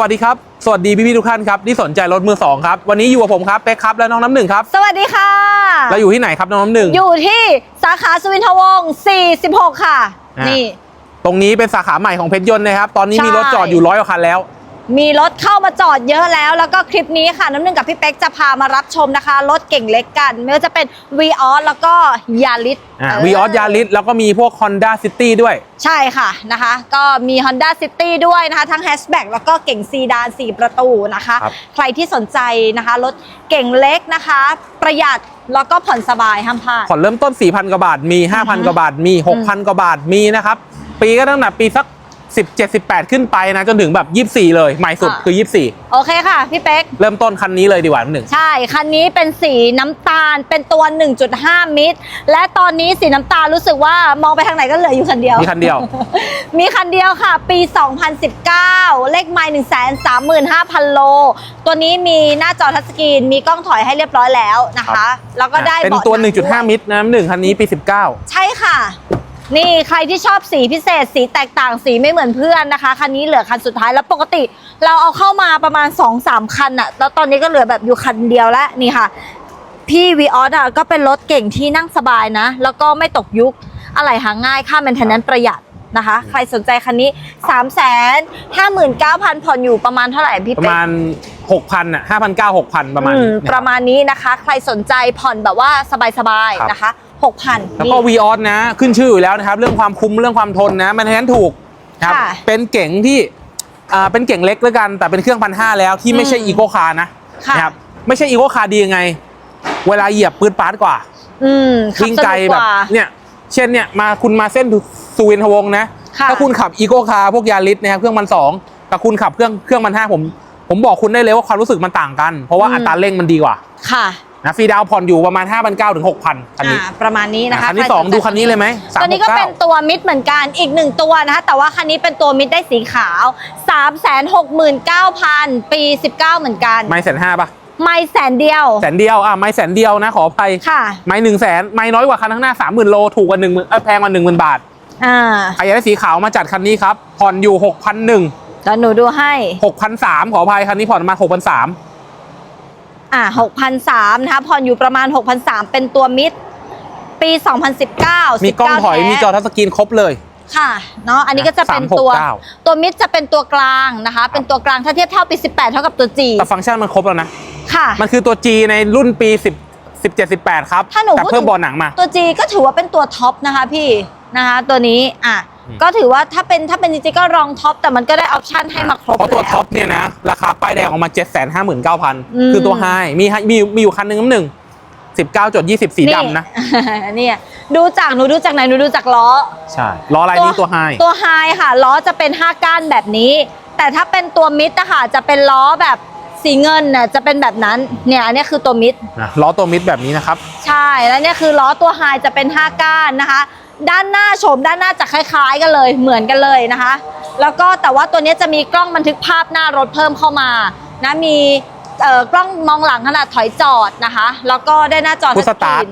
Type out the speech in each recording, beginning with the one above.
วัสดีครับ สวัสดีพี่ๆทุกท่านครับที่สนใจรถมือสองครับ วันนี้อยู่กับผมครับเป๊กครับและน้องน้ำหนึ่งครับ สวัสดีค่ะ เราอยู่ที่ไหนครับน้องน้ำหนึ่ง อยู่ที่สาขาสุวินทวงศ์46 ค่ะ อ่านี่นี่ ตรงนี้เป็นสาขาใหม่ของเพชรยนต์นะครับ ตอนนี้ใช่มีรถจอดอยู่ร้อยกว่าคันแล้ว มีรถเข้ามาจอดเยอะแล้ว แล้วก็คลิปนี้ค่ะน้ำหนึ่งกับพี่เป๊กจะพามารับชมนะคะ รถเก่งเล็กกันไม่ว่าจะเป็น v ีออสแล้วก็ยาริสวีออสยาริสแล้วก็มีพวก Honda City ด้วย ใช่ค่ะนะคะ ก็มี Honda City ด้วยนะคะ ทั้งแฮชแบ็กแล้วก็เก่งซีดาน4 ประตูนะคะครับใครที่สนใจนะคะ รถเก่งเล็กนะคะ ประหยัดแล้วก็ผ่อนสบายห้ามพลาดผ่อนเริ่มต้น 4,000 กว่าบาทมี 5,000 กว่าบาทมี 6,000 กว่าบาทมีนะครับ ปีก็ตั้งแต่ปีสัก 17 18 ขึ้นไปนะจนถึงแบบ 24 เลยใหม่สุดอะคือโอเคค่ะ พี่เป๊ก24เริ่มต้นคันนี้เลยดีกว่าน้ำหนึ่ง ใช่ คันนี้เป็นสีน้ำตาลเป็นตัว 1.5 มิตร และตอนนี้สีน้ำตาลรู้สึกว่ามองไปทางไหนก็เหลืออยู่คันเดียว มีคันเดียว มีคันเดียวค่ะ ปี 2019 เลขไมล์135,000 โล ตัวนี้มีหน้าจอทัชสกรีน มีกล้องถอยให้เรียบร้อยแล้วนะครัคะบแล้วก็ได้เป็นบาะตัวงด้วย1.5 มิตรนะน้ำหนึ่งคันนี้ปี 19 ใช่ค่ะ นี่ใครที่ชอบสีพิเศษ สีแตกต่างสีไม่เหมือนเพื่อนนะคะ คันนี้เหลือคันสุดท้ายแล้วปกติ เราเอาเข้ามาประมาณ 2-3 คันอะแล้วตอนนี้ก็เหลือแบบอยู่คันเดียวแล้วนี่ค่ะ พี่วีออสอะก็เป็นรถเก่งที่นั่งสบายนะ แล้วก็ไม่ตกยุคอะไรหาง่ายค่าแมนเทนแนนประหยัดนะคะ ใครสนใจคันนี้ 3 5 9 0 0 0 ผ่อนอยู่ประมาณเท่าไหร่พี่ประเป๊กมาณ 6,000อะ5,900 6,000 ประมาณอืนี้มนะประมาณนี้นะคะ ใครสนใจผ่อนแบบว่าสบายครับ ๆนะคะ 6,000 แล้วก็ v ีออสนะ ขึ้นชื่ออยู่แล้วนะครับ เรื่องความคุ้มเรื่องความทนนะมันแทนถูกนะครับ ค่ะเป็นเก๋งที่อ่าเป็นเก๋งเล็กแล้วกัน แต่เป็นเครื่องพันห้าแล้วที่ไม่ใช่อืมอีโคคาร์นะค่ะ นะครับไม่ใช่อีโคคาร์ดียังไง เวลาเหยียบปืดปาดกว่า อืมขับวิ่งสไกลนุกแบกบว่า เนี่ยเช่นเนี่ยมาคุณมาเส้นสุวินทวงศ์นะ ค่ะ ถ้าคุณขับอีโคคาร์พวกยาริสนะครับเครื่องมันสองแต่คุณขับเครื่องเครื่องมันห้าผม ผมบอกคุณได้เลยว่าความรู้สึกมันต่างกัน เพราะว่าอืมอัตราเร่งมันดีกว่า ค่ะ นะฟรีดาวน์ผ่อนอยู่ประมาณ 5,900ถึง6,000คันนี้อ่าประมาณนี้นะคะคันที่ใรสองใจดูคันนี้เลยไหมตัวนี้ก็เป็น369ตัวมิดเหมือนกันอีกหนึ่งตัวนะคะ แต่ว่าคันนี้เป็นตัวมิดได้สีขาว 3 6 9 0 0 0 ปี 19 เหมือนกัน ไม่แสนห้าป่ะ ไม่แสนเดียว แสนเดียวอะไม่แสนเดียวนะขออภัยค่ะ ไม่หนึ่งแสนไม่น้อยกว่าคันข้างหน้าสามหมื่นโลถูกกว่าหนึ่งหมื่นแพงกว่าหนึ่งหมื่นบาทอ่าใครอยากได้สีขาวมาจัดคันนี้ครับผ่อนอยู่หกพันหนึ่งเดี๋ยวหนูดูให้หกพันสามขออภัยคันนี้ผ่อนมาหกพันสาม อ่า6,003นะคะผ่อนอยู่ประมาณ 6,003เป็นตัวมิดปี 2019มีกล้องถอย19แท้มีจอทัชสกรีนครบเลย ค่ะเนาะอันนี้ก็จะเป็นตัว369ตัวมิดจะเป็นตัวกลางนะคะ เป็นตัวกลางถ้าเทียบเท่าปี 18 เท่ากับตัว G แต่ฟังก์ชันมันครบแล้วนะ ค่ะ มันคือตัว G ในรุ่นปี 10 17 18 ครับถ้าหนูแต่พูดเพิ่มถึงเบอลหนังมา ตัว G ก็ถือว่าเป็นตัวท็อปนะคะพี่นะคะตัวนี้อะอืม ก็ถือว่าถ้าเป็นถ้าเป็นจริงๆก็รองท็อปแต่มันก็ได้ออปชั่นให้มาครบเพราะตัวแล้ท็อปเนี่ยนะ ราคาป้ายแดงออกมา 7 5 9 0 0อืม0คือตัวไฮมีให้มีมีอยู่คันหนึ่งน้ำหนึ่ง19.20สีดำนะเนี่ยดูจากหนูดูจากไหนหนูดูจากล้อ ใช่ ล้อลายนี้ตัวไฮตัวไฮค่ะ ล้อจะเป็น5ก้านแบบนี้ แต่ถ้าเป็นตัวมิดนะคะจะเป็นล้อแบบสีเงินน่ะจะเป็นแบบนั้นเนี่ยอันนี้คือตัวมิดนะล้อตัวมิดแบบนี้นะครับ ใช่แล้วเนี่ยคือล้อตัวไฮจะเป็น5ก้านนะคะ ด้านหน้าโฉมด้านหน้าจะคล้ายๆกันเลย เหมือนกันเลยนะคะ แล้วก็แต่ว่าตัวเนี้ยจะมีกล้องบันทึกภาพหน้ารถเพิ่มเข้ามานะมีเอ่อกล้องมองหลังขนาดถอยจอดนะคะ แล้วก็ได้หน้าจอ Push ทัชสกรี start น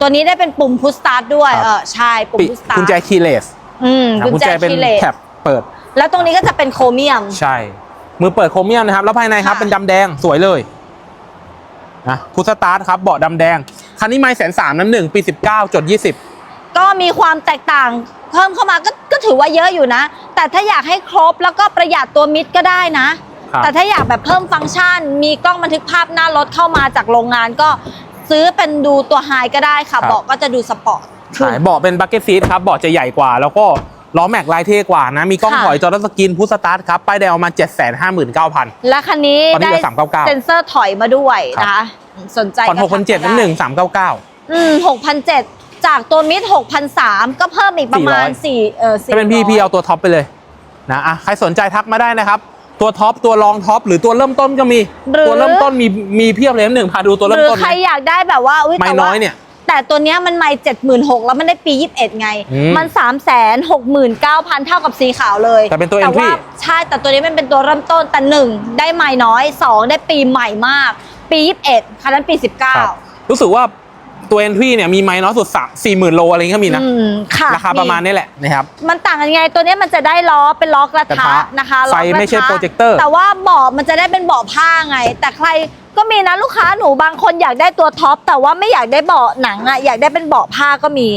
ตัวนี้ได้เป็นปุ่มพุ s สตาร์ทด้วยครับเออใช่ปุ่มปิพุ s สตาร์ทกุญแจคีย์เลสอืมนะกุญกุญแจแจเป็นคีย์เลสแท็บเปิด แล้วตรงนี้ก็จะเป็นโครเมียม ใช่ มือเปิดโครเมียมนะครับ แล้วภายในครับค่ะเป็นดำแดงสวยเลยนะพุทสตาร์ทครับเบาะดำแดง คันนี้ไม่แสนสามน้ำหนึ่งปี 19จด20 ก็มีความแตกต่างเพิ่มเข้ามาก็ก็ถือว่าเยอะอยู่นะ แต่ถ้าอยากให้ครบแล้วก็ประหยัดตัวมิดก็ได้นะ ครับ แต่ถ้าอยากแบบเพิ่มฟังก์ชัน มีกล้องบันทึกภาพหน้ารถเข้ามาจากโรงงานก็ซื้อเป็นดูตัวไฮก็ได้ค่ะเบาะก็จะดูสปอร์ตใช่เบาะเป็นบักเก็ตซีทครับเบาะจะใหญ่กว่า แล้วก็ล้อแม็กลายเท่กว่านะ มีกล้องค่ะ ถอยจอทัชสกรีนพุทสตาร์ทครับป้ายแดงออกมา 7 5 9 0 0 0 และคันนี้ตอนนี้ได้เหลือ399 เซ็นเซอร์ถอยมาด้วยครับนะคะ สนใจผ่อนก็6 7 0 0น้ำหนึ่ง399อืมหกพันเจ็ดจากตัวมิดหกพันสามก็เพิ่มอีกประมาณ400สี่เออสี่ถ้าเป็นพี่ร้อยพี่เอาตัวท็อปไปเลยนะอะใครสนใจทักมาได้นะครับ ตัวท็อปตัวรองท็อปหรือตัวเริ่มต้นก็มีหรือตัวเริ่มต้นมีมีเพียบเลยน้ำหนึ่งพาดูตัวหเริ่มรือต้นใครนะอยากได้แบบว่าอุ๊ยไม่แต่น้ว่าอยเนี่ยแต่ตัวเนี้ยมันไม่เจ็ดหมื่นหกแล้วมันได้ปียี่สิบเอ็ดไงอืมมันสามแสนหกหมื่นเก้าพันเท่ากับสีขาวเลย แต่เป็นตัวว่า entry ใช่แต่ตัวนี้มันเป็นตัวเริ่มต้นแต่หนึ่งได้ไม่น้อยสองได้ปีใหม่มาก ปียี่สิบเอ็ดคันนั้นปีสิบเก้าครับรู้สึกว่าตัว entry เนี่ยมีไม้น้อยสุดสามสี่หมื่นโลอะไรเงี้ยก็มีนะ อืมค่ะราคาประมาณนี้แหละนะครับ มันต่างกันยังไงตัวเนี้ยมันจะได้ล้อเป็นล้อกระกระทะทะนะคะล้อกไฟระทะไม่ใช่โปรเจคเตอร์ แต่ว่าเบาะมันจะได้เป็นเบาะผ้าไง แต่ใครก็มีนะลูกค้าหนูบางคนอยากได้ตัวท็อปแต่ว่าไม่อยากได้เบาะหนังอะอยากได้เป็นเบาะผ้าก็มี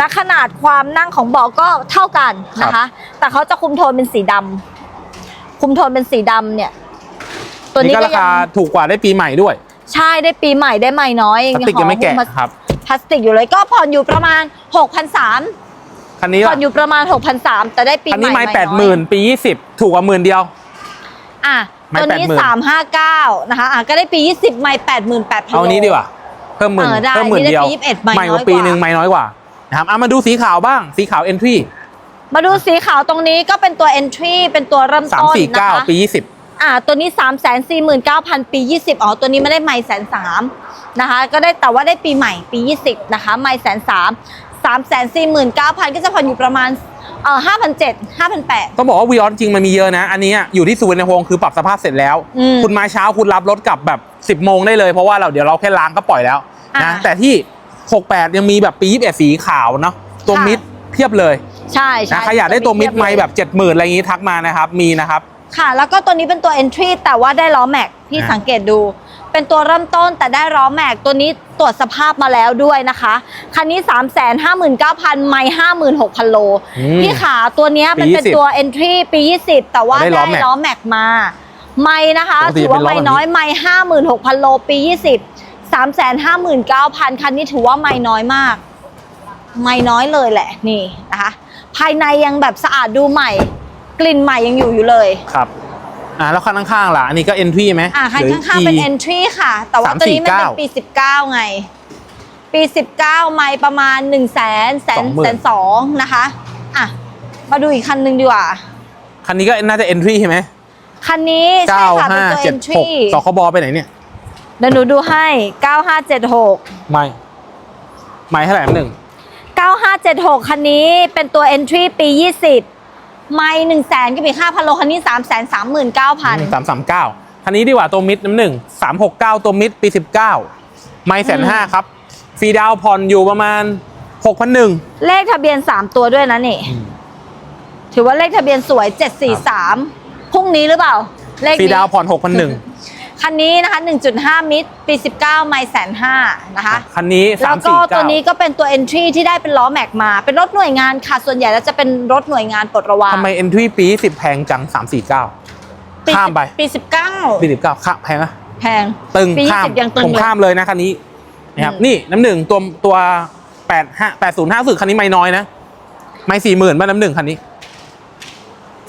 นะขนาดความนั่งของเบาะก็เท่ากันนะคะ แต่เขาจะคุมโทนเป็นสีดำคุมโทนเป็นสีดำเนี่ย ตัวนี่นี้ก็ก็รายัคางถูกกว่าได้ปีใหม่ด้วย ใช่ได้ปีใหม่ได้ใหม่น้อยพลาสติกยังไม่แกะห่อหุ้ครับพลาสติกอยู่เลยก็ผ่อนอยู่ประมาณ6,300คันนี้ผ่อล่ะนอยู่ประมาณ6,300แต่ได้ปีใหคัม่นนี้ไม้ใหแปดหน้มื่อยนปียี่สิบถูกกว่าหมื่นเดียว อะไม้ตัวนี้80,000สามห้าเก้านะคะอะก็ได้ปียี่สิบไม้แปดหมื่นแปดพันเอาอันนี้ดีกว่าเพิ่มหมื่นเออได้เพิ่มหมื่นนี่ได้เดียวปี21ไม้ใหม่กว่าน้อยกว่าปีหนึ่งไม่น้อยกว่านะครับเอามาดูสีขาวบ้างสีขาว entry มาดูสีขาวตรงนี้ก็เป็นตัว entry เป็นตัวเริ่มสามต้นสี่นะเก้าคะปียี่สิบ อะตัวนี้สามแสนสี่หมื่นเก้าพันปียี่สิบอ๋อ ตัวนี้ไม่ได้ไม้แสนสามนะคะ ก็ได้แต่ว่าได้ปีใหม่ปียี่สิบนะคะ ไม้แสนสามสามแสนสี่หมื่นเก้าพันก็จะผ่อนอยู่ประมาณเอ่อห้าพันเจ็ดห้าพันแปดต้องบอกว่าวีออจริงมันมีเยอะนะ อันนี้อยู่ที่สุวรรณภูมิคือปรับสภาพเสร็จแล้วอืมคุณมาเช้าคุณรับรถกลับแบบ10โมงได้เลยเพราะว่าเราเดี๋ยวเราแค่ล้างก็ปล่อยแล้วนะอ่าแต่ที่68ยังมีแบบปี21สีขาวเนาะตัวค่ะมิดเพียบเลย ใช่ใช่นะใครอยากได้ตัวมิดเทียไม้เลยแบบ70,000อะไรอย่างงี้ทักมานะครับมีนะครับ ค่ะ แล้วก็ตัวนี้เป็นตัว entry แต่ว่าได้ล้อแม็กพี่อ่าสังเกตดู เป็นตัวเริ่มต้นแต่ได้ล้อแม็กตัวนี้ตรวจสภาพมาแล้วด้วยนะคะ คันนี้ 3 5 9 0 0 0 ไม่ 56,000 โลอืมพี่ขาตัวเนี้ยมันเป็นปี20ตัว entry ปี 20 แต่ว่าได้ล้ได้อแม็กล้อแม็กมา ไม่นะคะปกติถือว่าเป็นล้อไม่แบบนี้น้อยไม่56,000 โล ปี 20 3 5 9 0 0 0 คันนี้ถือว่าไม่น้อยมาก ไม่น้อยเลยแหละนี่นะคะ ภายในยังแบบสะอาดดูใหม่ กลิ่นใหม่ยังอยู่อยู่เลย ครับอ่าแล้วคันข้างๆล่ะ อันนี้ก็ entry ไหมอะคันหรือข้างๆเป็น E entry ค่ะ แต่ว่าตัวนี้มันเป็น349ปี 19 ไง ปี 19 ไม่ประมาณ1 0 0 0 0แสนแสน20,000แสนสองนะคะอะมาดูอีกคันหนึ่งดีกว่า คันนี้ก็น่าจะ entry ใช่ไหมคันนี้ใช่ค่ะเป็นตัว entry 9576สคบไปไหนเนี่ยเดี๋ยวหนูดูให้ 9576 ไม่ ไม่เท่าไหร่อันหนึ่ง9576 คันนี้เป็นตัว entry ปี 20 ไม่1 0 0 0 0แสนก็มีค่าพันโลคันนี้3 3 9 0 0 0สามสามเก้าคันนี้ดีกว่าตัวมิดน้ำหนึ่งสามหกเก้าตัวมิดปีสิบเก้าไม่แสนห้าครับฟรีดาวน์ผ่อนอยู่ประมาณหกพันหนึ่งเลขทะเบียน3ตัวด้วยนะนี่ ถือว่าเลขทะเบียนสวย743พรุ่งนี้หรือเปล่า เลขฟรีนี้ดาวน์ผ่อนหกพันหนึ่ง คันนี้นะคะ 1.5 มิตรปี 19 ไมล์แสนห้านะคะคันนี้สาแล้มวก็สี่ตัเก้าวนี้ก็เป็นตัว entry ที่ได้เป็นล้อแม็กมา เป็นรถหน่วยงานค่ะ ส่วนใหญ่แล้วจะเป็นรถหน่วยงานปลดระวางทำไมเอนทรีปีสิบแพงจังสามสี่เก้าปีข้ามไป ปี ปีสิบเก้าข้ามแพงอะ19 แพง ตึงปีข้าม20ยังตึงผมเลยข้ามเลยนะคันนี้นะครับอืม นี่น้ำหนึ่งตัวตัวแปดห้าแปดศูนย์ห้าสึกคันนี้ไม่น้อยนะ ไม่สี่หมื่นบ้านน้ำหนึ่งคันนี้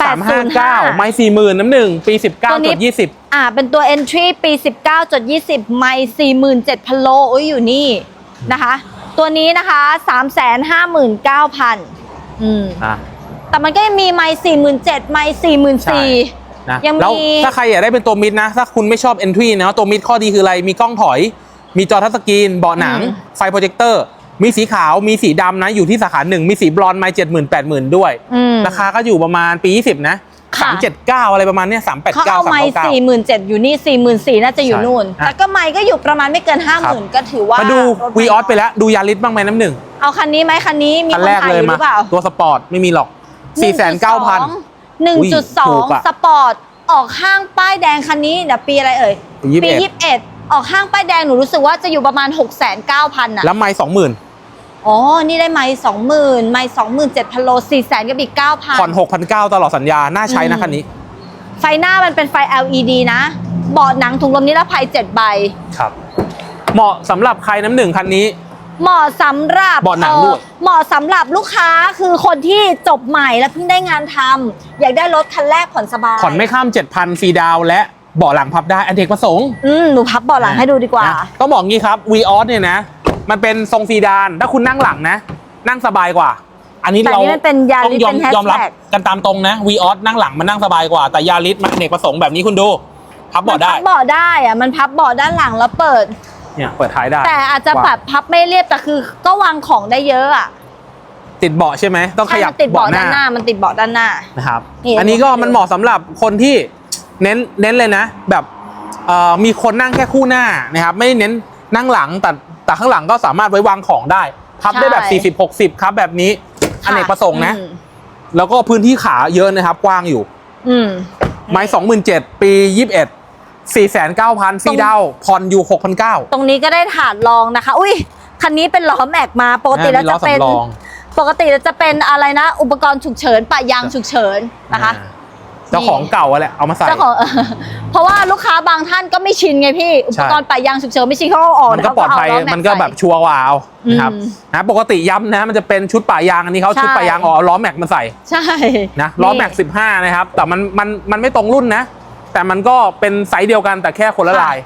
สามห้าเก้าไม่สี่หมื่นน้ำหนึ่งปีสิบเก้าตัวนี้จุดยี่สิบอ่า เป็นตัว entry ปี 19.20 ไมล์47,000 โลอุ้ยอยู่นี่นะคะ ตัวนี้นะคะ 359,000 อืมอะแต่มันก็ยังมีไมล์47,000 ไมล์ใช่44,000นะยังมี แล้วถ้าใครอยากได้เป็นตัวมิดนะ ถ้าคุณไม่ชอบ entry นะตัวมิดข้อดีคืออะไร มีกล้องถอย มีจอทัชสกรีนเบาะหนังอืมไฟโปรเจคเตอร์ มีสีขาวมีสีดำนะอยู่ที่สาขาหนึ่งมีสีบลอนด์ไม่เจ็ดหมื่นแปดหมื่นด้วย อืม ราคาก็อยู่ประมาณปี20นะค่ะ สามเจ็ดเก้าอะไรประมาณเนี้ยสามแปดเขาเก้าเอาสามไมล์เก้า สี่หมื่นเจ็ดอยู่นี่สี่หมื่นสี่น่าจะอยู่ใช่นู่นอะแต่ก็ไมล์ก็อยู่ประมาณไม่เกินห้าหมื่นก็ถือว่ามาดูรถวีม่ออสไปแล้วดูยาริสบ้างไหมน้ำหนึ่งเอาคันนี้ไหมคันนี้มีคันคนแรกขายเลอยยู่หมารือเปล่าตัวสปอร์ตไม่มีหรอกสี่แสนเก้าพัน หนึ่งจุดสอถูงกอะ สปอร์ตออกห้างป้ายแดงคันนี้เดี๋ยวปีอะไรเอ่ยปี21ยี่สิบเอ็ด ออกห้างป้ายแดงหนูรู้สึกว่าจะอยู่ประมาณหกแสนเก้าพันอะแล้วไม่สองหมื่นอ๋อ นี่ได้ไมล์สองหมื่นไมล์สองหมื่นเจ็ดพันโลสี่แสนกับอีกเก้าพันผ่อนหกพันเก้าตลอดสัญญา น่าใช้นะอืมคันนี้ ไฟหน้ามันเป็นไฟ LED นะ เบาะหนังถุงลมนิรภัยเจ็ดใบ ครับ เหมาะสำหรับใครน้ำหนึ่งคันนี้ เหมาะสำหรับเบาะหนังด้วย เอ่อเหมาะสำหรับลูกค้าคือคนที่จบใหม่แล้วเพิ่งได้งานทำอยากได้รถคันแรกผ่อนสบาย ผ่อนไม่ข้าม 7,000ฟรีดาวน์และ เบาะหลังพับได้อเนกประสงค์อืมหนูพับเบาะหลังให้ดูดีกว่า นะต้องบอกงี้ครับวีออสเนี่ยนะ มันเป็นทรงซีดาน ถ้าคุณนั่งหลังนะ นั่งสบายกว่า อันนี้แต่เรานี่มันเป็นยาต้อริงสยอเป็มนแฮชยอมรับแท็กกันตามตรงนะวีออสนั่งหลังมันนั่งสบายกว่า แต่ยาริสมันอเนกประสงค์แบบนี้คุณดูพับมันเบาะได้พับเบาะได้อะมันพับเบาะด้านหลังแล้วเปิด เนี่ยเปิดท้ายได้ แต่อาจจะว่า แบบพับไม่เรียบแต่คือก็วางของได้เยอะอะติดเบาะใช่ไหมต้องขใช่ยับมันติดเบาะเบาะหด้านหน้าน้า มันติดเบาะด้านหน้า นะครับนี่อันนี้ก็ให้ดูมันเหมาะสำหรับคนที่ เน้นเน้นเลยนะ แบบเอ่อมีคนนั่งแค่คู่หน้านะครับไม่ได้เน้นนั่งหลังแต่แต่ข้างหลังก็สามารถไว้วางของได้พับได้แบบใช่40 60 ครับแบบนี้อเนกประสงค์นะอืมแล้วก็พื้นที่ขาเยอะนะครับกว้างอยู่ อืมไม้สองหมื่นเจ็ดปียี่สิบเอ็ดสี่แสนเก้าพันฟรีดาวน์ผ่อนอยู่หกพันเก้าตรงนี้ก็ได้ถาดรองนะคะ อุ้ยคันนี้เป็นล้อแม็กมาปกติแล้วจะเป็นล้อสำรองปกติแล้วจะเป็นอะไรนะ อุปกรณ์ฉุกเฉินปะยางฉุกเฉินนะคะอ่า เจ้าของเก่าอะแหละเอามาใส่เจ้าของเพราะว่าลูกค้าบางท่านก็ไม่ชินไงพี่ อุปกรณ์ปะยางฉุกเฉินไม่ชินเขาก็ออกมันก็ปลอดภัยเขาเาล้แมันก็แบบใส่ชัวร์กว่าเอานะครับอืมนะปกติย้ำนะมันจะเป็นชุดป่ายางอันนี้เขาใช่ชุดป่ายางออกเอาล้อแม็กมาใส่ใช่นะล้อแม็กสิบห้านะครับแต่มันมันมันไม่ตรงรุ่นนะ แต่มันก็เป็นไซส์เดียวกันแต่แค่คนละลาย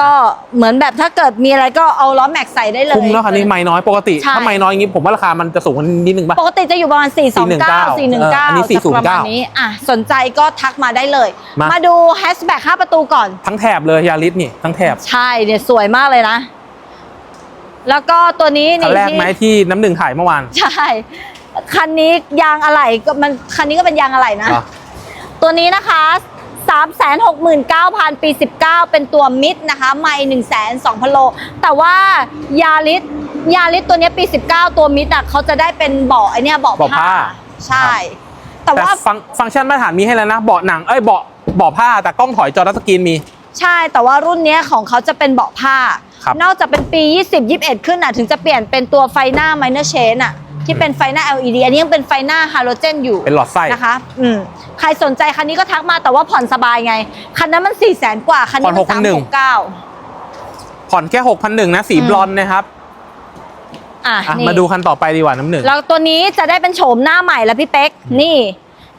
ก็เหมือนแบบถ้าเกิดมีอะไรก็เอาล้อแม็กใส่ได้เลยคุ้มแล้วคันนี้ไม่น้อยปกติ ใช่ ถ้าไม่น้อยอย่างนี้ผมว่าราคามันจะสูงกว่านิดนึงป่ะ ปกติจะอยู่ประมาณ 4 2 9 4 1 9เอออันนี้409ประมาณนี้อะสนใจก็ทักมาได้เลย มามาดูแฮชแบ็ก5ประตูก่อน ทั้งแถบเลยยาริสนี่ทั้งแถบใช่เนี่ยสวยมากเลยนะ แล้วก็ตัวนี้คันี่นแรกที่ไหมที่น้ำหนึ่งถ่ายเมื่อวานใช่ คันนี้ยางอะไหล่ก็มันคันนี้ก็เป็นยางอะไหล่นะ อะตัวนี้นะคะ 369,000 ปี 19 เป็นตัวมิดนะคะ ไม่1 2 0 0 0โล แต่ว่ายาริสยาริสตัวเนี้ยปี 19 ตัวมิดอะเขาจะได้เป็นเบาะไอเนี้ยเบาะเบาะผ้า ใช่ แต่แต่ว่าฟังฟังก์ชันมาตรฐานมีให้แล้วนะ เบาะหนัง เอ้ย เบาะ เบาะผ้า แต่กล้องถอยจอทัชสกรีนมี ใช่ แต่ว่ารุ่นเนี้ยของเขาจะเป็นเบาะผ้า ครับ นอกจากเป็นปี 20 21 ขึ้นอะถึงจะเปลี่ยนเป็นตัวไฟหน้า minor change อะที่เป็นไฟหน้า LED อันนี้ยังเป็นไฟหน้าฮาโลเจนอยู่เป็นหลอดไส้นะคะ อืมใครสนใจคันนี้ก็ทักมาแต่ว่าผ่อนสบายไง คันนั้นมัน4 0 0 0 0 0กว่า คันนี้ผ่มัอนน6,100 369ผ่อนแค่6 0 0นะ สีอืมบลอนด์นะครับอะอะนี่มาดูคันต่อไปดีกว่าน้ำหนึ่งแล้วตัวนี้จะได้เป็นโฉมหน้าใหม่แล้วพี่เป๊กนี่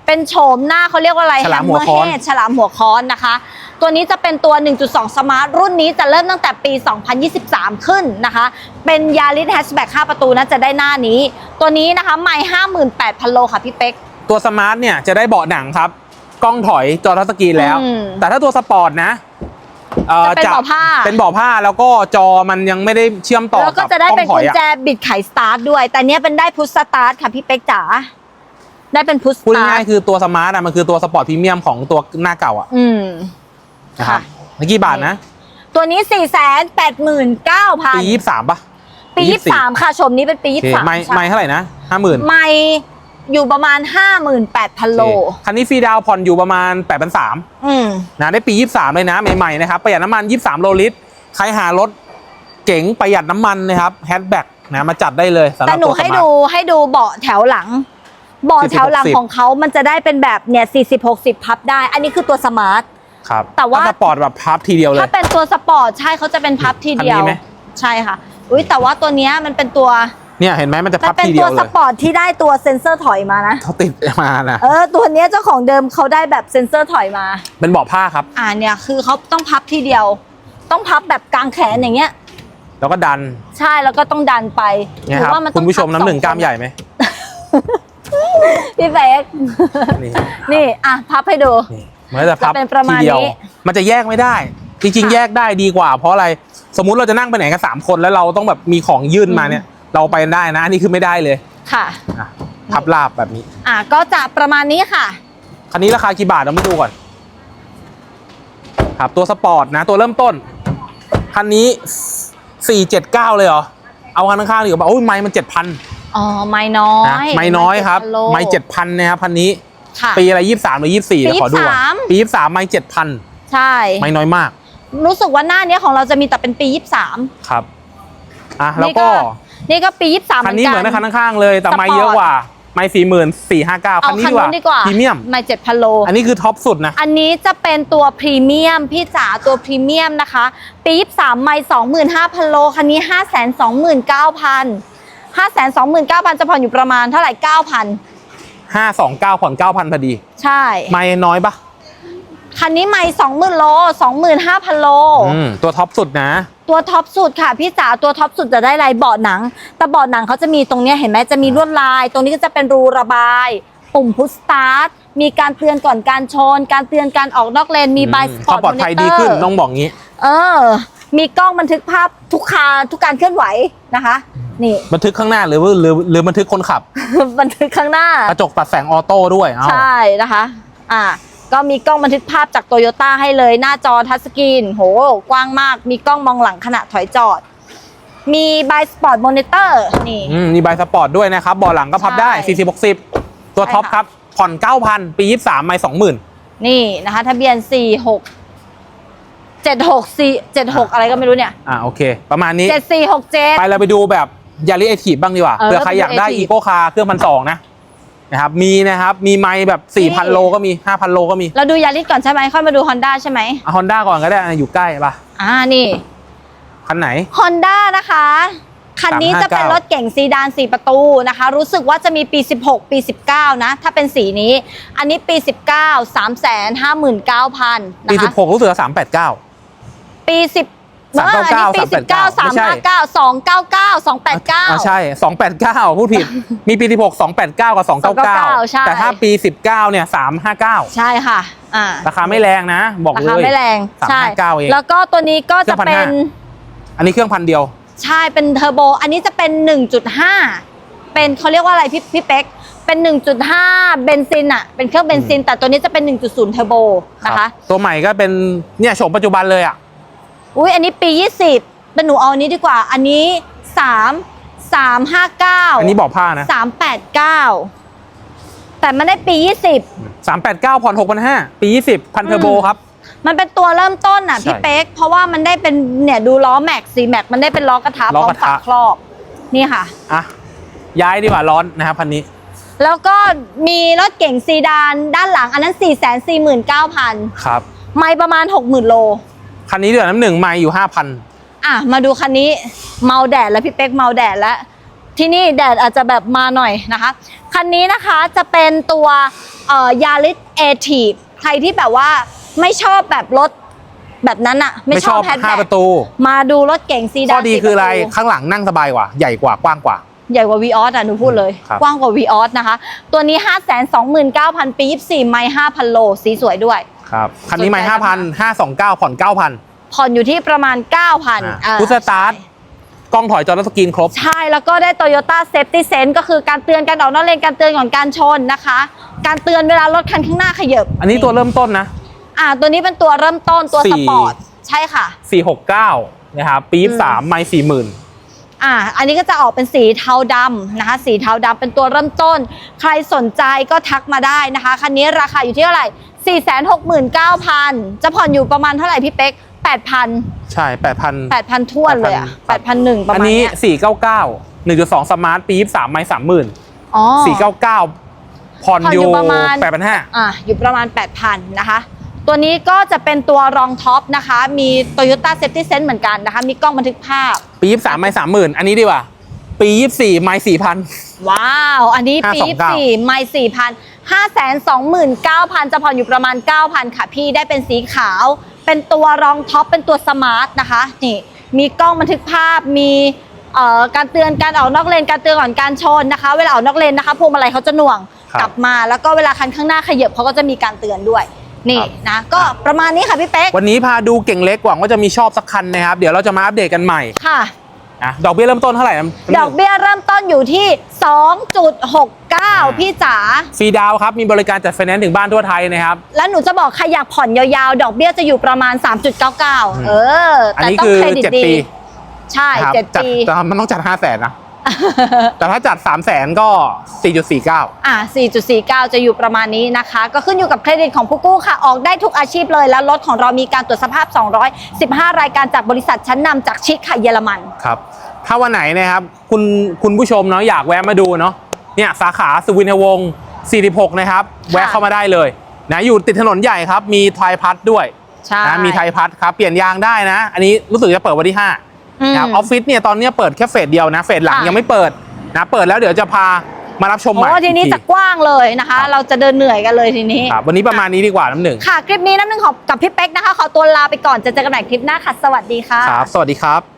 เป็นโฉมหน้าเขาเรียกว่าอะไรฉลามหัวค้อน Hammerhead ฉลามหัวค้อนนะคะ ตัวนี้จะเป็นตัว 1.2สมาร์ทรุ่นนี้จะเริ่มตั้งแต่ปี 2023 ขึ้นนะคะ เป็นยาริสแฮชแบ็ก5ประตูนะจะได้หน้านี้ ตัวนี้นะคะไม่58,000 โลค่ะพี่เป๊ก ตัวสมาร์ทเนี่ยจะได้เบาะหนังครับ กล้องถอยจอทัชสกรีนแล้ว อืม แต่ถ้าตัวสปอร์ตนะเอ่อจะเป็นเบาะผ้า เป็นเบาะผ้าแล้วก็จอมันยังไม่ได้เชื่อมต่อแล้วก็กับจะได้กล้อเป็นงถกุอยญอะแจบิดไขสตาร์ทด้วย แต่เนี้ยเป็นได้พุชสตาร์ทค่ะพี่เป๊กจ๋า ได้เป็นพุชสพูดตาร์ง่ายทๆคือตัวสมาร์ทอะมันคือตัวสปอร์ตพรีเมียมของตัวหน้าเก่าอะอืม นะครับค่ะเมื่อกี้บาทนะ ตัวนี้ 489,000 ปียี่สิบสามป่ะปี 23 ค่ะชมนี้เป็นปี โอเค23ไม่ใช่ไม่เท่าไหร่นะห้าหมื่นไม่อยู่ประมาณ 58,000โล คันนี้ฟรีดาวน์ผ่อนอยู่ประมาณ8ปดพันสามอืม นะได้ปี 23 เลยนะ ใหม่ๆนะครับประหยัดน้ำมัน 23 โลลิตร ใครหารถเก๋งประหยัดน้ำมันนะครับแฮชแบ็กนะมาจัดได้เลยสำหแต่รับหนูตัวสให้มาร์ดูทให้ดูเบาะแถวหลัง เบาะแถวหลัง40ของเขามันจะได้เป็นแบบเนี่ย40 60 พับได้ อันนี้คือตัวสมาร์ท ครับแต่ว่า ถ้สปอร์ตแบบพับทีเดียวเลถ้าย เป็นตัวสปอร์ตใช่เขาจะเป็นพับทีเดียวคันนี้ไหม ใช่ค่ะ อุ้ยแต่ว่าตัวเนี้ยมันเป็นตัวเนี่ยเห็นไหมมันจะมัพันบเป็นทีเดีตัยววเลสยปอร์ตที่ได้ตัวเซ็นเซอร์ถอยมานะ เขาติดมานะเออ ตัวเนี้ยเจ้าของเดิมเขาได้แบบเซ็นเซอร์ถอยมา เป็นเบาะผ้าครับ อ่าเนี่ยคือเขาต้องพับทีเดียว ต้องพับแบบกลางแขนอย่างเงี้ย แล้วก็ดันใช่แล้วก็ต้องดันไปเนี่ยหครับว่ามันต้คุอณงผู้ชมพับน้ำหนึ่งสอกล้ามใหญ่ไหมพี่เป๊กนี่ นี่อะพับให้ดู นี่ มันก็จะพับจะเป็นประมาณทีเดียวนี้มันจะแยกไม่ได้ จริงๆค่ะแยกได้ดีกว่า เพราะอะไร สมมุติเราจะนั่งไปไหนกันสามคนแล้วเราต้องแบบมีของยื่นมาเนี่ย เราไปได้นะอันนี้คือไม่ได้เลยค่ะ อะพับลาบแบบนี้ อะก็จะประมาณนี้ค่ะ คันนี้ราคากี่บาทเรามาดูก่อน ครับตัวสปอร์ตนะ ตัวเริ่มต้น คันนี้479เลยเหรอ เอาคันข้างๆดีกว่าโอ้ยไม้มัน7,000อ๋อ ไม่น้อนะยไม้น้อยครับ7,000โลไม้7,000นะครับคันนี้ ค่ะปีอะไร23หรือ24ปีเดี๋ยวขอดูก่อน23ปี23ไม้7,000ใช่ ไม้น้อยมาก รู้สึกว่าหน้าเนี้ยของเราจะมีแต่เป็นปี23ครับอะแล้วก็ นี่ก็ปี23คันนี้เหมือนในคันข้างๆเลย แต่ไม้เยอะกว่าไม้40,000 459เอาคันนี้คันดีกนู้ว่านดีกว่าพรีเมียมไม่7,000โล อันนี้คือท็อปสุดนะ อันนี้จะเป็นตัวพรีเมียมพี่จ๋าตัวพรีเมียมนะคะ ปี23ไม่25,000โล คันนี้529,000 529,000จะผ่อนอยู่ประมาณเท่าไหร่ 9,000 529ผ่อน9,000พอดี ใช่ ไม้น้อยปะคันนี้ไม่20,000โล25,000โล อืมตัวท็อปสุดนะ ตัวท็อปสุดค่ะพี่จ๋าตัวท็อปสุดจะได้ลายเบาะหนัง แต่เบาะหนังเขาจะมีตรงเนี้ยเห็นไหมจะมีลวดลาย ตรงนี้ก็จะเป็นรูระบาย ปุ่มพุชสตาร์ทมีการเตือนก่อนการชน การเตือนการออกนอกเลนมีบายสปอร์ตปลอดภัยดีขึ้นต้องบอกงี้ เออ มีกล้องบันทึกภาพทุกคาทุกการเคลื่อนไหวนะคะ นี่บันทึกข้างหน้าหรือว่าหรือหรือบันทึกคนขับ บันทึกข้างหน้ากระจกตัดแสงออโต้ด้วยเอ้าใช่นะคะ อ่า ก็มีกล้องบันทึกภาพจากโตโยต้าให้เลย หน้าจอทัชสกรีนโห กว้างมาก มีกล้องมองหลังขณะถอยจอด มีบายสปอร์ตมอนิเตอร์นี่อืมมีใบสปอร์ตด้วยนะครับเบาะหลังก็พับได้ใช่40 60 ตัวใช่ท็อปค่ะครับ ผ่อน 9,000 ปี 23ไม่20,000 นี่นะคะทะเบียน 4 6 7 6 4 7 6อะไรก็ไม่รู้เนี่ย อ่าโอเค ประมาณนี้7 4 6 7ไปเราไปดูแบบ ยาริเอทีบ้างดีกว่าเออเผื่อใครอยากได้ไปดูอีโ c คาร์เครื่องพันสองนะนะครับมีนะครับมีไมค์แบบนี่ 4,000โลก็มี 5,000โลก็มีเราดูยาริสก่อนใช่ไหมค่อยมาดู Honda ใช่ไหมฮอนด้าก่อนก็ได้อะอยู่ใกล้ป่ะอ่านี่คันไหน Honda นะคะ คันนี้จะเป็น359 รถเก่งซีดาน 4 ประตูนะคะ รู้สึกว่าจะมีปี 16 ปี 19 นะ ถ้าเป็นสีนี้ อันนี้ปี 19 359,000ปีนะคะ 16รู้สึกว่า389 ปี 10 399เอออันนี้ปี19ไม่ใช่359 299 289อ่าใช่289พูดผิด มีปี16 289กับ299ใช่แต่ถ้าปี19เนี่ย359ใช่ค่ะอ่าราคาไม่แรงนะ บอกราเลยคาไม่แรงใช่359เองแล้วก็ตัวนี้ก็จะเครื่องเป็น1,500อันนี้เครื่องพันเดียว ใช่เป็นเทอร์โบ อันนี้จะเป็น1.5เป็นเขาเรียกว่าอะไรพี่พี่เป๊กเป็น 1.5 เบนซินอะเป็นเครื่องเบนซิน แต่ตัวนี้จะเป็น 1.0 เทอร์โบนะคะรับตัวใหม่ก็เป็นเนี่ยโฉมปัจจุบันเลยอะ อุ้ยอันนี้ปี 20 เป็นหนูเอาอันนี้ดีกว่า อันนี้ 3 359อันนี้บอกผ้านะ 389 แต่มันได้ปี20 389ผ่อน6,500 ปี 20 พันเทอร์โบครับมันเป็นตัวเริ่มต้นอะใช่พี่เป๊ก เพราะว่ามันได้เป็นเนี่ยดูล้อแม็กซีแม็กมันได้เป็นล้อกระทะพล้ร้ออมกระทะ ฝาครอบ นี่ค่ะ อะ ย้ายดีกว่าร้อนนะครับพันนี้ แล้วก็มีรถเก่งซีดานด้านหลังอันนั้น 4 4 9 0 0 0ครับไม่ประมาณ 60,000 โล คันนี้เดือนน้ำหนึ่งไม่อยู่5,000อะมาดูคันนี้เมาแดดแล้วพี่เป๊กเมาแดดแล้วที่นี่แดดอาจจะแบบมาหน่อยนะคะ คันนี้นะคะจะเป็นตัวเอ่อยาริสเอทีฟใครที่แบบว่าไม่ชอบแบบรถแบบนั้นอะไม่ไม่ชชออบบแฮชแบ็5ประตู มาดูรถเก่งซีดานข้อดีสี่คืออะไรปตูข้างหลังนั่งสบายกว่า ใหญ่กว่ากว้างกว่า ใหญ่กว่าวีออสอะหนูพูดเลยครับกว้างกว่าวีออสนะคะ ตัวนี้ 5 2 9 0 0 0 ปี 24 ไมล์5,000 โล สีสวยด้วย ครับคันนี้ไม่สนใจ5,000 529ผ่อน9,000ผ่อนอยู่ที่ประมาณ 9,000อะอ่าพุทสตาร์ทกล้องถอยจอและสกรีนครบ ใช่แล้วก็ได้ Toyota Safety Sense ก็คือการเตือนการออกนอกเลนการเตือนก่อนการชนนะคะ การเตือนเวลารถคันข้างหน้าขยับ อันนี้ตัวเริ่มต้นนะ อ่า ตัวนี้เป็นตัวเริ่มต้นตัวสี่สปอร์ตใช่ค่ะ 469 นะครับปีอืม23ไม่40,000อ่า อันนี้ก็จะออกเป็นสีเทาดำนะคะ สีเทาดำเป็นตัวเริ่มต้น ใครสนใจก็ทักมาได้นะคะ คันนี้ราคาอยู่ที่เท่าไหร่469,000 จะผ่อนอยู่ประมาณเท่าไหร่พี่เป๊ก 8,000 ใช่8,000 8,000ท้วนเลยอะครับ8,001ประอันมาณนี้เนี้ย499 1.2สมาร์ทปี23ไม่30,000อ๋อ499ผ่อนผ่อนออยู่ยู่ประมาณ8,500อะอยู่ประมาณ 8,000 นะคะ ตัวนี้ก็จะเป็นตัวรองท็อปนะคะ มี Toyota Safety Sense เหมือนกันนะคะ มีกล้องบันทึกภาพ ปี23ไม่30,000อันนี้ดีกว่า ปี24ไม่4,000ว้าว อันนี้ปี529 4ไม่4,000 529,000 จะผ่อนอยู่ประมาณ 9,000 ค่ะพี่ได้เป็นสีขาว เป็นตัวรองท็อปเป็นตัวสมาร์ทนะคะนี่มีกล้องบันทึกภาพมีเอ่อการเตือนการออกนอกเลนการเตือนก่อนการชนนะคะ เวลาออกนอกเลนนะคะพวงมาลัยเขาจะหน่วงครับกลับมา แล้วก็เวลาคันข้างหน้าขยับเขาก็จะมีการเตือนด้วยนี่ครับนะก็ประมาณนี้ค่ะพี่เป๊กวันนี้พาดูเก่งเล็กหวังว่าจะมีชอบสักคันนะครับ เดี๋ยวเราจะมาอัปเดตกันใหม่ค่ะนะดอกเบี้ยเริ่มต้นเท่าไหร่นะดอกเบี้ยเริ่มต้นอยู่ที่ 2.69พี่จ๋าฟรีดาวน์ครับ มีบริการจัดไฟแนนซ์ถึงบ้านทั่วไทยนะครับ แล้วหนูจะบอกใครอยากผ่อนยาวๆ ดอกเบี้ยจะอยู่ประมาณ 3.99 เอออันแต่นี้ต้องคือเครดิตเจ็ดดีปีใช่นะครับเจ็ดจัดปีแต่มันต้องจัด5 0 0แสนนะแต่ถ้าจัด 3 0 0แสนก็ 4.49 อ่า 4.49 จะอยู่ประมาณนี้นะคะ ก็ขึ้นอยู่กับเครดิตของผู้กู้ค่ะ ออกได้ทุกอาชีพเลย แล้วรถของเรามีการตรวจสภาพ 215 รายการจากบริษัทชั้นนำจากชิคค่ะเยอรมัน ครับ ถ้าวันไหนนะครับ คุณคุณผู้ชมเนาะอยากแวะมาดูเนาะ เนี่ยสาขาสุวินทวงศ์46 นะครับ แวะเข้ามาได้เลยนะอยู่ติดถนนใหญ่ครับ มีไทยพัทด้วยใช่นะมีไทยพัทครับ เปลี่ยนยางได้นะ อันนี้รู้สึกจะเปิดวันที่5อืมนะครับออฟฟิศเนี่ยตอนเนี้ยเปิดแค่เฟสเดียวนะ เฟสหลังค่ะยังไม่เปิดนะเปิดแล้วเดี๋ยวจะพามารับชมใหม่โอ้ทีนี้อีกจะกว้างเลยนะคะครับเราจะเดินเหนื่อยกันเลยทีนี้ครับวันนี้ประมาณนี้ดีกว่าน้ำหนึ่งค่ะคลิปนี้น้ำหนึ่งขอกับพี่เป๊กนะคะ ขอตัวลาไปก่อนจะเจอกันใหม่คลิปหน้าค่ะสวัสดีค่ะครับสวัสดีครับ